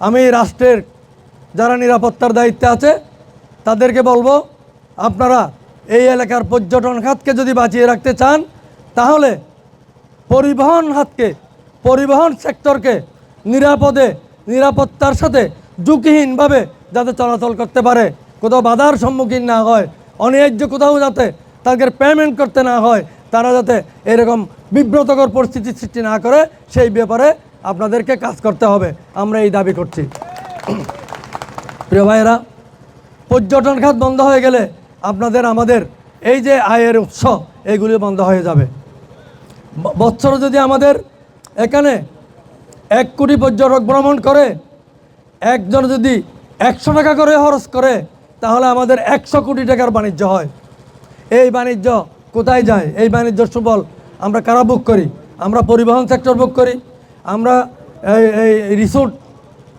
আমি রাষ্ট্রের যারা নিরাপত্তার দায়িত্বে আছে, তাদেরকে বলব, আপনারা এই এলাকার পর্যটন খাতকে যদি বাঁচিয়ে রাখতে চান, তাহলে পরিবহন হাতকে পরিবহন সেক্টরকে নিরাপদে, নিরাপত্তার সাথে ঝুঁকিহীনভাবে যাতে চলাচল করতে পারে। কোথাও বাধার সম্মুখীন না হয় অন্যায্য কোথাও যাতে তাদের পেমেন্ট করতে না হয়, তারা যাতে এরকম বিব্রতকর পরিস্থিতি সৃষ্টি না করে, সেই ব্যাপারে আপনাদেরকে কাজ করতে হবে। আমরা এই দাবি করছি। প্রিয় ভাইয়েরা, পর্যটন খাত বন্ধ হয়ে গেলে আপনাদের আমাদের এই যে আয়ের উৎস, এগুলি বন্ধ হয়ে যাবে। ব- বৎসরে যদি আমাদের এখানে এক কোটি পর্যটক ভ্রমণ করে, একজন যদি একশো টাকা করে খরচ করে, তাহলে আমাদের একশো কোটি টাকার বাণিজ্য হয়। এই বাণিজ্য কোথায় যায়? এই বাণিজ্য সুফল আমরা কারা বুক করি? আমরা পরিবহন সেক্টর বুক করি। আমরা রিসোর্ট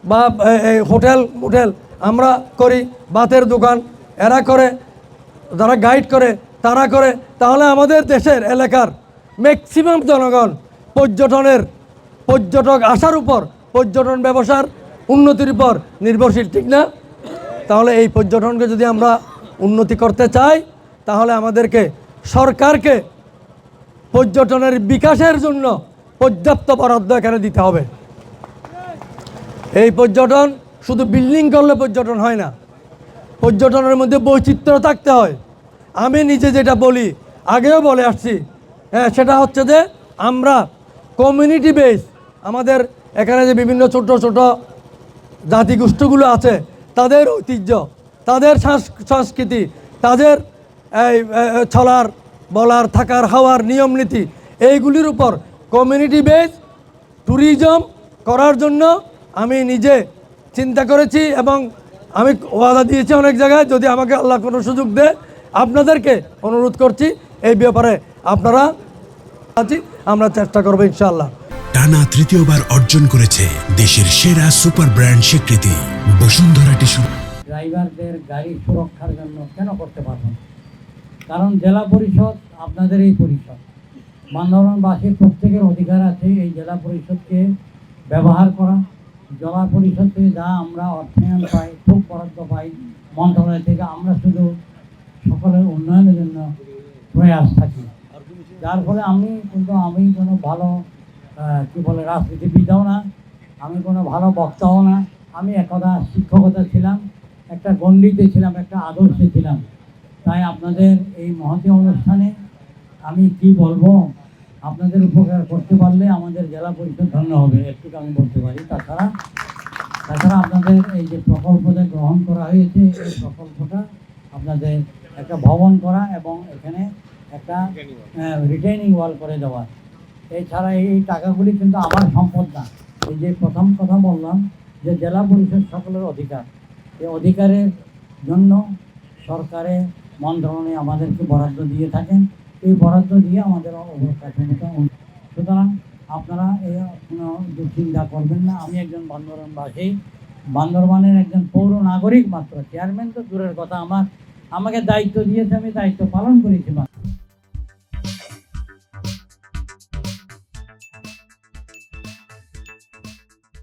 বা হোটেল হোটেল আমরা করি, বাতের দোকান, এরা করে, যারা গাইড করে, তারা করে, তাহলে আমাদের দেশের এলাকার ম্যাক্সিমাম জনগণ পর্যটনের, পর্যটক আসার উপর, পর্যটন ব্যবসার উন্নতির উপর নির্ভরশীল, ঠিক না? তাহলে এই পর্যটনকে যদি আমরা উন্নতি করতে চাই, তাহলে আমাদেরকে সরকারকে পর্যটনের বিকাশের জন্য পর্যাপ্ত বরাদ্দ এখানে দিতে হবে। এই পর্যটন শুধু বিল্ডিং করলে পর্যটন হয় না। পর্যটনের মধ্যে বৈচিত্র্য থাকতে হয়। আমি নিজে যেটা বলি, আগেও বলে আসছি হ্যাঁ সেটা হচ্ছে যে আমরা কমিউনিটি বেস আমাদের এখানে যে বিভিন্ন ছোট ছোট জাতিগোষ্ঠীগুলো আছে, তাদের ঐতিহ্য, তাদের সংস্কৃতি, তাদের এই চলার বলার, থাকার, খাওয়ার নিয়ম নীতি এইগুলির উপর কমিউনিটি বেস ট্যুরিজম করার জন্য আমি নিজে চিন্তা করেছি এবং আমি ওয়াদা দিয়েছি অনেক জায়গায় যদি আমাকে আল্লাহ কোনো সুযোগ দেয় আপনাদেরকে অনুরোধ করছি এই ব্যাপারে আপনারা আছি আমরা চেষ্টা করব ইনশাআল্লাহ। টানা তৃতীয়বার অর্জন করেছে দেশের সেরা সুপার ব্র্যান্ড স্বীকৃতি বসুন্ধরা টিস্যু। ড্রাইভারদের গাড়ি সুরক্ষার জন্য কেন করতে পারবেন কারণ জেলা পরিষদ আপনাদের এই পরিষদ। বান্দরবানবাসীর প্রত্যেকের অধিকার আছে এই জেলা পরিষদকে ব্যবহার করা। জেলা পরিষদ থেকে যা আমরা অর্থায়ন পাই, খুব বরাদ্দ পাই মন্ত্রণালয় থেকে, আমরা শুধু সকলের উন্নয়নের জন্য প্রয়াস থাকি। যার ফলে আমি কিন্তু, আমি কোনো ভালো কি বলে, রাজনীতিবিদও না, আমি কোনো ভালো বক্তাও না, আমি একদা শিক্ষকতা ছিলাম, একটা গণ্ডিতে ছিলাম, একটা আদর্শে ছিলাম। তাই আপনাদের এই মহতী অনুষ্ঠানে আমি কি বলব? আপনাদের উপকার করতে পারলে আমাদের জেলা পরিষদ ধন্য হবে একটু আমি বলতে পারি। তাছাড়া তাছাড়া আপনাদের এই যে প্রকল্পটা গ্রহণ করা হয়েছে, এই প্রকল্পটা আপনাদের একটা ভবন করা এবং এখানে একটা রিটেইনিং ওয়াল করে দেওয়া। এছাড়া এই টাকাগুলি কিন্তু আমার সম্পদ না। এই যে প্রথম কথা বললাম যে জেলা পরিষদ সকলের অধিকার। এই অধিকারের জন্য সরকারের মন্ত্রণালয় আমাদেরকে বরাদ্দ দিয়ে থাকেন। এই বরাদ্দ দিয়ে আমাদের অবকাঠামোটা সুতরাং আপনারা এই কোনো চিন্তা করবেন না। আমি একজন বান্দরবানবাসী। বান্দরবানের একজন পৌর নাগরিক মাত্র। চেয়ারম্যান তো দূরের কথা। আমার, আমাকে দায়িত্ব দিয়েছে, আমি দায়িত্ব পালন করেছি